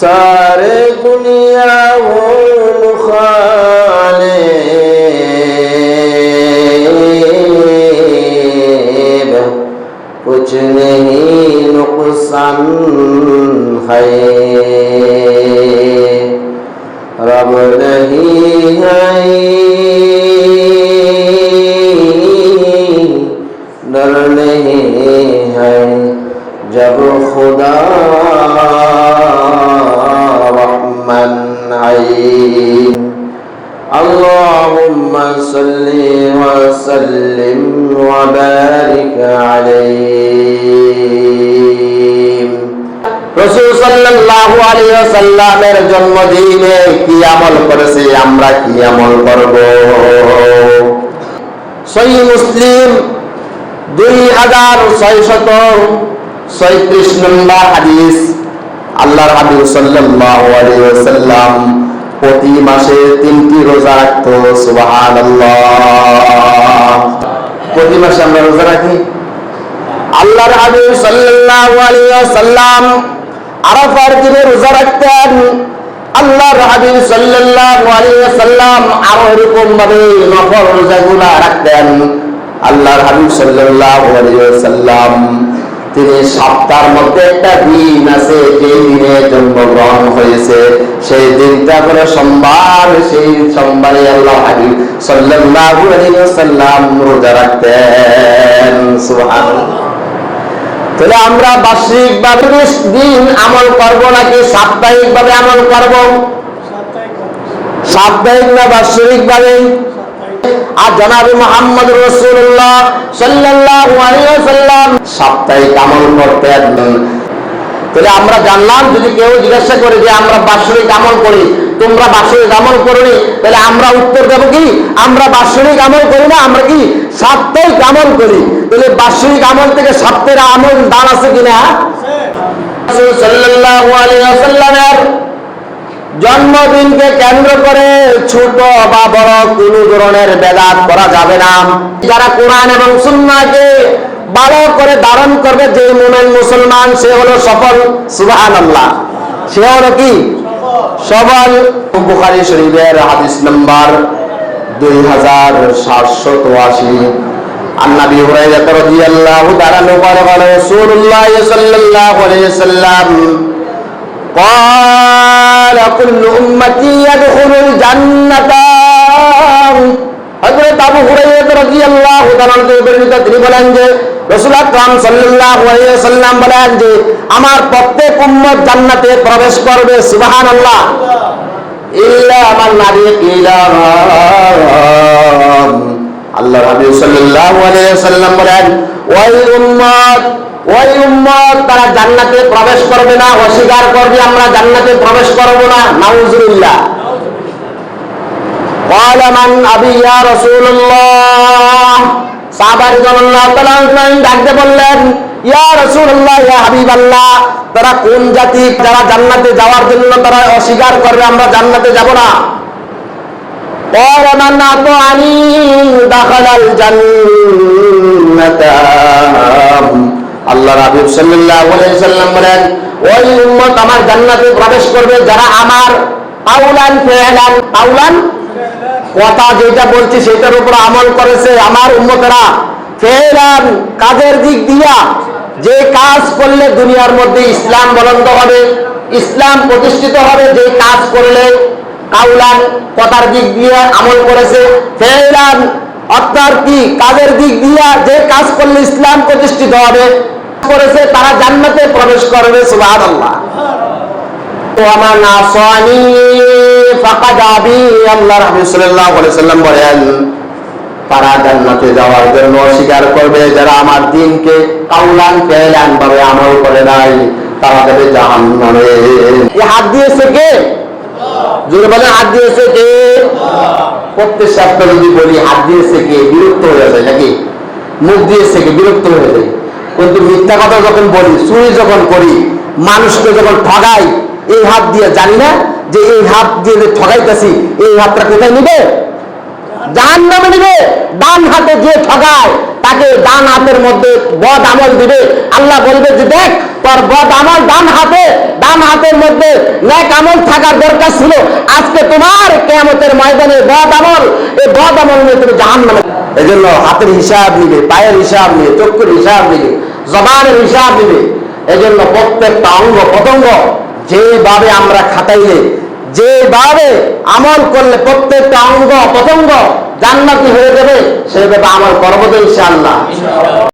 सारे दुनिया हो मुखालिब कुछ नहीं नुकसान है रब नहीं है डर नहीं है जब खुदा اللهم صل وسلم وبارك عليه রসুল সাল্লাল্লাহু আলাইহি ওয়াসাল্লামের জন্মদিনে কি আমল করেছে আমরা কি আমল করব সহি মুসলিম দুই হাজার ছয়শত ছয়ত্রিশ নম্বর হাদিস আল্লাহর হাবিব সাল্লাল্লাহু আলাইহি ওয়াসাল্লাম প্রতি মাসে তিনটি রোজা রাখতো, সুবহানাল্লাহ। প্রতি মাসে আমরা রোজা রাখি? আল্লাহর হাবিব সাল্লাল্লাহু আলাইহি ওয়াসাল্লাম আরাফার দিনে রোজা রাখতেন। আল্লাহর হাবিব সাল্লাল্লাহু আলাইহি ওয়াসাল্লাম আরও এরকম ভাবে নফল রাখতেন। আল্লাহর হাবিব সাল্লাল্লাহু আলাইহি তিনি সপ্তাহের মধ্যে একটা দিন আছে যে দিনে জন্মগ্রহণ হয়েছে। সেই দিনটা করে সোমবার, সেই সোমবারে আল্লাহ হাবিব সাল্লাল্লাহু আলাইহি ওয়াসাল্লাম রোজা রাখতেন। তাহলে আমরা বার্ষিক ভাবে দিন আমল করব নাকি সাপ্তাহিক ভাবে আমল করব? সাপ্তাহিক না বার্ষিক ভাবে আর মোহাম্মদ রসুল্লাহ সাপ্তাহিক আমল করতেন তাহলে আমরা জানলাম, যদি কেউ জিজ্ঞাসা করে যে আমরা বাৎসরিক আমল করি, তোমরা বাৎসরিক আমল করনি, তাহলে আমরা উত্তর দেবো কি? আমরা বাৎসরিক আমল করি না, আমরা কি সাপ্তাহিক আমল করি? তাহলে বাৎসরিক আমল থেকে সাপ্তাহিক আমল দান আছে কিনা? রাসূল সাল্লাল্লাহু আলাইহি ওয়াসাল্লামের জন্মদিনকে কেন্দ্র করে ছোট বা বড় কোন ধরনের বেদাত করা যাবে না। যারা কোরআন এবং সুন্নাকে ভালো করে ধারণ করবে যে মোমেন মুসলমান, সে হলো সফল। সুবাহান সে হলো কি? সফল। বুখারি শরীফের হাদিস নাম্বার দুই হাজার সাতশো চুয়াশি। আন্নাবি হুরাইরা রাদিয়াল্লাহু তাআলা বলেন রাসূলুল্লাহ সাল্লাল্লাহু আলাইহি সাল্লাম قال كل امتي يدخل الجنه হযরত আবু হুরায়রা রাদিয়াল্লাহু তাআলা থেকে বর্ণিত তিনি বলেন যে রাসূল আকরাম সাল্লাল্লাহু আলাইহি ওয়াসাল্লাম বলেন যে আমার প্রত্যেক উম্মত জান্নাতে প্রবেশ করবে সুবহানাল্লাহ ইল্লা মান নাবিয়িলা আল্লাহ রাব্বি সাল্লাল্লাহু আলাইহি ওয়াসাল্লাম বলেন ওই উম্মত ওই উম্মত তারা জান্নাতে প্রবেশ করবে না অস্বীকার করবে আমরা জান্নাতে প্রবেশ করব না নাউজুবিল্লাহ قال من ابي يا رسول الله সাহাবা রাদিয়াল্লাহু তাআলা আনহুম ডাকতে বললেন ইয়া রাসূলুল্লাহ ইয়া হাবিবাল্লাহ তারা কোন জাতি যারা জান্নাতে যাওয়ার জন্য তারা অস্বীকার করবে আমরা জান্নাতে যাব না قال من أطعني دخل الجنة আল্লাহ রাবিব আলাইহি সাল্লাম বলেন, ওই উম্মত আমার জান্নাতে প্রবেশ করবে, যারা আমার আউলান ফিআলান আউলান কথা যেটা বলছি সেটার উপর আমল করেছে আমার উম্মতেরা। ফেরান কাজের দিক দিয়া। যে কাজ করলে দুনিয়ার মধ্যে ইসলাম বলন্দ হবে, ইসলাম প্রতিষ্ঠিত হবে, যে কাজ করলে কাউলান কথার দিক দিয়ে আমল করেছে। ফেরান অর্থাৎ কি? কাজের দিক দিয়া যে কাজ করলে ইসলাম প্রতিষ্ঠিত হবে। করেছে, তারা জান্নাতে প্রবেশ করবে, সুবহানাল্লাহ। তো আমার নাসানি ফাকাদ আবি আল্লাহ আলাইহি সাল্লাম বলেন, তারা জান্নাতে যাওয়ার জন্য অস্বীকার করবে, যারা আমার দিনকে কাউলান ফেলান ভাবে আমল করে নাই, তারা যাবে জাহান্নামে। এই হাত দিয়েছে কে? জোরে বলে হাত দিয়েছে কে? প্রত্যেক সপ্তাহ যদি বলি, হাত দিয়েছে কে? বিরক্ত হয়ে যায় নাকি? মুখ দিয়েছে কে? বিরক্ত হয়ে যায়। কিন্তু মিথ্যা কথা যখন বলি, চুরি যখন করি, মানুষকে যখন ঠগাই, এই হাত দিয়ে জানি না যে এই হাত দিয়ে ঠগাইতেছি, এই হাতটা কোথায় নিবে? জাহান নামে নিবে, ডান হাতে যে ঠগায়, তাকে ডান হাতের মধ্যে বদ আমল দিবে। আল্লাহ বলবে যে দেখ, তোর বদ আমল ডান হাতে, ডান হাতের মধ্যে ন্যাক আমল থাকার দরকার ছিল। আজকে তোমার কেয়ামতের ময়দানে বদ আমল, এই বদ আমল নিয়ে তুমি জাহান নামে এই জন্য হাতের হিসাব নিবে, পায়ের হিসাব নিবে, চক্ষুর হিসাব নিবে, জবানের হিসাব নিবে। এই জন্য প্রত্যেকটা অঙ্গ পতঙ্গ যেভাবে আমরা খাটাইলে যেভাবে আমল করলে প্রত্যেকটা অঙ্গ পতঙ্গ জান্নাতি হয়ে যাবে সেভাবে আমল করব তো ইনশাআল্লাহ।